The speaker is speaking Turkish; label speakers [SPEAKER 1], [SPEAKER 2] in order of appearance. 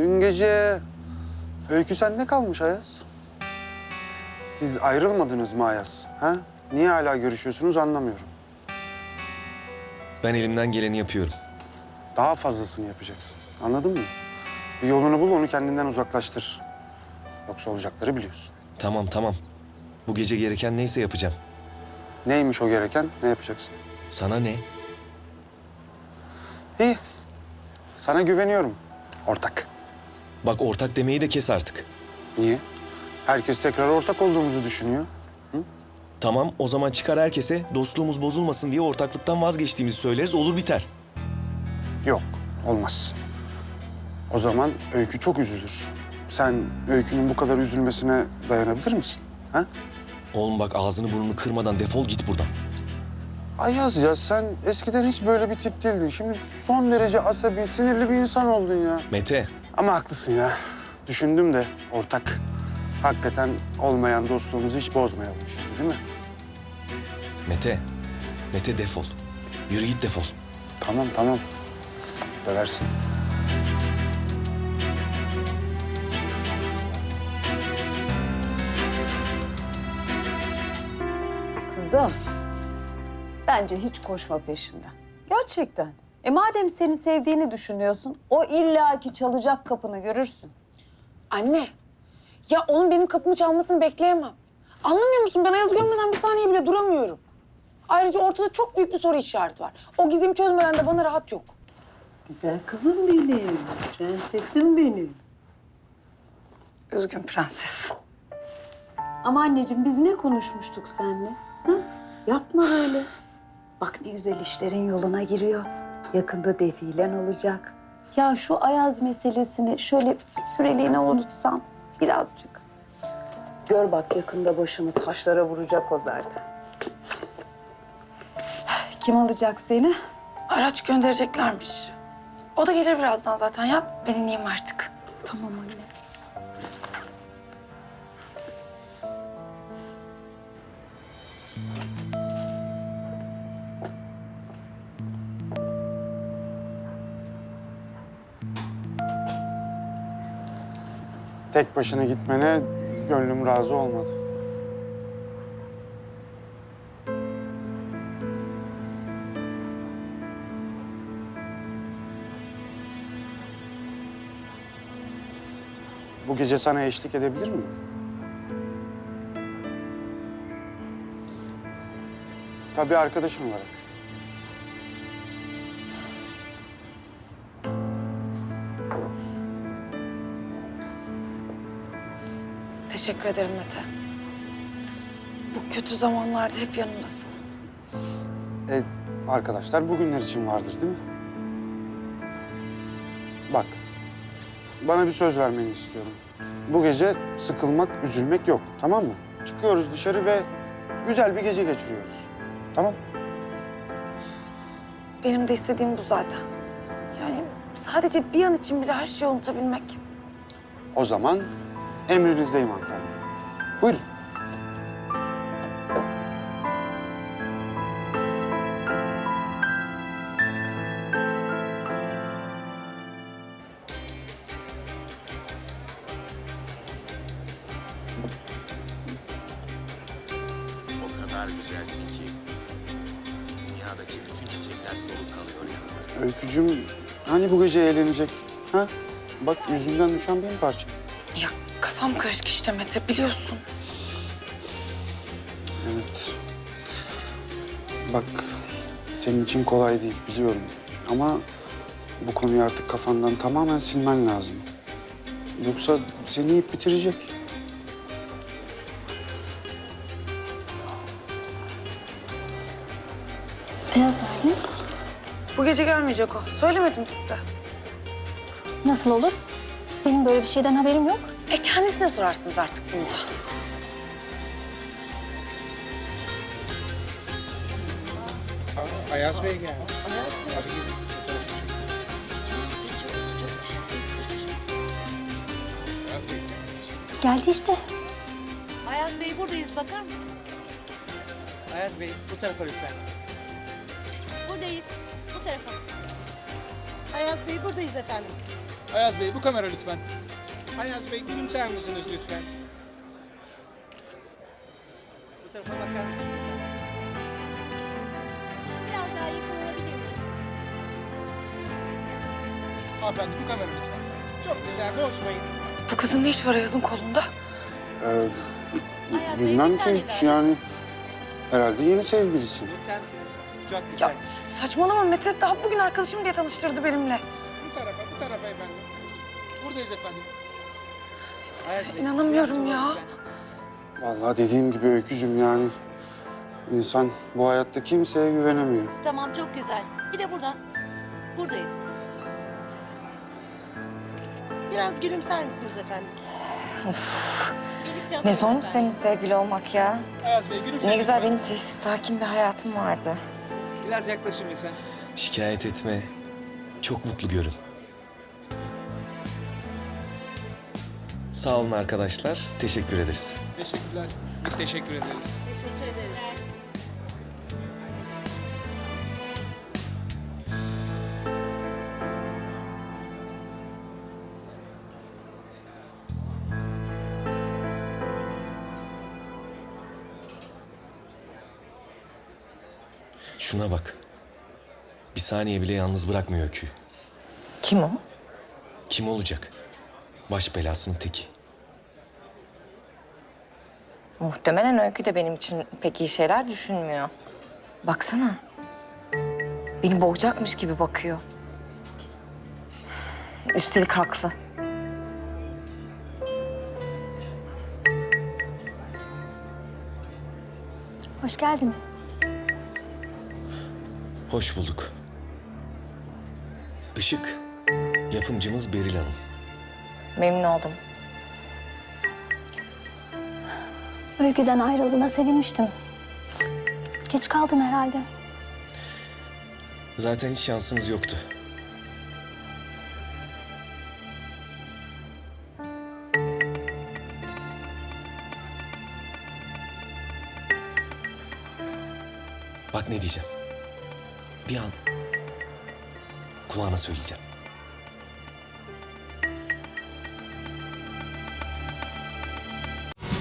[SPEAKER 1] Dün gece Öykü sende kalmış Ayaz. Siz ayrılmadınız mı Ayaz? Ha? Niye hala görüşüyorsunuz anlamıyorum.
[SPEAKER 2] Ben elimden geleni yapıyorum.
[SPEAKER 1] Daha fazlasını yapacaksın. Anladın mı? Bir yolunu bul, onu kendinden uzaklaştır. Yoksa olacakları biliyorsun.
[SPEAKER 2] Tamam tamam. Bu gece gereken neyse yapacağım.
[SPEAKER 1] Neymiş o gereken, ne yapacaksın?
[SPEAKER 2] Sana ne?
[SPEAKER 1] İyi. Sana güveniyorum. Ortak.
[SPEAKER 2] Bak ortak demeyi de kes artık.
[SPEAKER 1] Niye? Herkes tekrar ortak olduğumuzu düşünüyor.
[SPEAKER 2] Tamam o zaman çıkar herkese dostluğumuz bozulmasın diye ortaklıktan vazgeçtiğimizi söyleriz olur biter.
[SPEAKER 1] Yok, olmaz. O zaman Öykü çok üzülür. Sen Öykü'nün bu kadar üzülmesine dayanabilir misin? Ha?
[SPEAKER 2] Oğlum bak ağzını burnunu kırmadan defol git buradan.
[SPEAKER 1] Ayaz ya sen eskiden hiç böyle bir tip değildin. Şimdi son derece asabi, sinirli bir insan oldun ya.
[SPEAKER 2] Mete
[SPEAKER 1] Ama haklısın ya. Düşündüm de ortak. Hakikaten olmayan dostluğumuzu hiç bozmayalım şimdi değil mi?
[SPEAKER 2] Mete. Mete defol. Yürü git defol.
[SPEAKER 1] Tamam tamam. Döversin.
[SPEAKER 3] Kızım, bence hiç koşma peşinden. Gerçekten. E madem seni sevdiğini düşünüyorsun, o illaki çalacak kapını görürsün.
[SPEAKER 4] Anne, ya onun benim kapımı çalmasını bekleyemem. Anlamıyor musun? Ben Ayaz'ı görmeden bir saniye bile duramıyorum. Ayrıca ortada çok büyük bir soru işareti var. O gizemi çözmeden de bana rahat yok.
[SPEAKER 3] Güzel kızım benim, prensesim benim.
[SPEAKER 4] Üzgün prenses.
[SPEAKER 3] Ama anneciğim biz ne konuşmuştuk seninle? Ha? Yapma öyle. Bak ne güzel işlerin yoluna giriyor. Yakında defilen olacak. Ya şu Ayaz meselesini şöyle bir süreliğine unutsan birazcık. Gör bak yakında başını taşlara vuracak o zaten. Kim alacak seni?
[SPEAKER 4] Araç göndereceklermiş. O da gelir birazdan zaten ya. Ben ineyim artık.
[SPEAKER 3] Tamam
[SPEAKER 1] Tek başına gitmene gönlüm razı olmadı. Bu gece sana eşlik edebilir miyim? Tabii arkadaşın olarak.
[SPEAKER 4] Teşekkür ederim Mete. Bu kötü zamanlarda hep yanımdasın.
[SPEAKER 1] E, arkadaşlar bugünler için vardır değil mi? Bak, bana bir söz vermeni istiyorum. Bu gece sıkılmak, üzülmek yok, tamam mı? Çıkıyoruz dışarı ve güzel bir gece geçiriyoruz. Tamam?
[SPEAKER 4] Benim de istediğim bu zaten. Yani sadece bir an için bile her şeyi unutabilmek.
[SPEAKER 1] O zaman emrinizdeyim hanımefendi. Buyurun.
[SPEAKER 5] O kadar güzelsin ki dünyadaki bütün çiçekler soluk kalıyor yanında.
[SPEAKER 1] Öykücüm, hani bu gece eğlenecek? Ha? Bak yüzünden düşen bir parça.
[SPEAKER 4] Ya kafam karışık işte Mete biliyorsun.
[SPEAKER 1] Evet. Bak, senin için kolay değil biliyorum. Ama bu konuyu artık kafandan tamamen silmen lazım. Yoksa seni yiyip bitirecek.
[SPEAKER 6] Beyaz nerede?
[SPEAKER 4] Bu gece gelmeyecek o. Söylemedim size.
[SPEAKER 6] Nasıl olur? Benim böyle bir şeyden haberim yok.
[SPEAKER 4] E kendisine sorarsınız artık bunu da.
[SPEAKER 7] Ayaz Bey geldi.
[SPEAKER 6] Geldi işte.
[SPEAKER 8] Ayaz Bey buradayız bakar mısınız?
[SPEAKER 7] Ayaz Bey bu tarafa lütfen.
[SPEAKER 8] Buradayız. Bu tarafa.
[SPEAKER 9] Ayaz Bey buradayız efendim.
[SPEAKER 7] Ayaz Bey bu kamera lütfen. Ayaz Bey gülümser misiniz lütfen? Bu tarafa bakar mısınız?
[SPEAKER 6] Biraz daha yakın olabilir miyiz?
[SPEAKER 7] Hanımefendi bu kamera lütfen. Çok güzel bozmayın.
[SPEAKER 4] Bu kızın ne işi var Ayaz'ın kolunda?
[SPEAKER 1] Ee,
[SPEAKER 6] Ayaz Bey,
[SPEAKER 1] bilmem
[SPEAKER 6] bir tane
[SPEAKER 1] ki
[SPEAKER 6] daha.
[SPEAKER 1] yani herhalde yeni sevgilisin.
[SPEAKER 7] Gülümser misiniz? Çok
[SPEAKER 4] Ya
[SPEAKER 7] güzel.
[SPEAKER 4] saçmalama Mete daha bugün arkadaşım diye tanıştırdı benimle.
[SPEAKER 7] Bu tarafa, bu tarafa efendim. Buradayız efendim.
[SPEAKER 4] İnanamıyorum ya.
[SPEAKER 1] Vallahi dediğim gibi Öykücüm yani insan bu hayatta kimseye güvenemiyor.
[SPEAKER 8] Tamam çok güzel. Bir de buradan. Buradayız. Biraz gülümser misiniz efendim? Birlikte
[SPEAKER 9] Ne
[SPEAKER 8] alalım
[SPEAKER 9] zormuş
[SPEAKER 8] efendim.
[SPEAKER 9] senin sevgili olmak ya.
[SPEAKER 7] Ayaz Bey gülümser
[SPEAKER 9] Ne güzel
[SPEAKER 7] lütfen.
[SPEAKER 9] benim sessiz sakin bir hayatım vardı.
[SPEAKER 7] Biraz yaklaşın lütfen.
[SPEAKER 2] Şikayet etme. Çok mutlu görün. Sağ olun arkadaşlar. Teşekkür ederiz.
[SPEAKER 7] Teşekkürler. Biz teşekkür ederiz.
[SPEAKER 8] Teşekkür ederiz.
[SPEAKER 2] Şuna bak. Bir saniye bile yalnız bırakmıyor Öykü'yü.
[SPEAKER 9] Kim o?
[SPEAKER 2] Kim olacak? Baş belasının teki.
[SPEAKER 9] Muhtemelen Öykü de benim için pek iyi şeyler düşünmüyor. Baksana. Beni boğacakmış gibi bakıyor. Üstelik haklı.
[SPEAKER 6] Hoş geldin.
[SPEAKER 2] Hoş bulduk. Işık, yapımcımız Beril Hanım.
[SPEAKER 9] Memnun oldum.
[SPEAKER 6] Öyküden ayrıldığına sevinmiştim. Geç kaldım herhalde.
[SPEAKER 2] Zaten hiç şansınız yoktu. Bak ne diyeceğim. Bir an kulağına söyleyeceğim.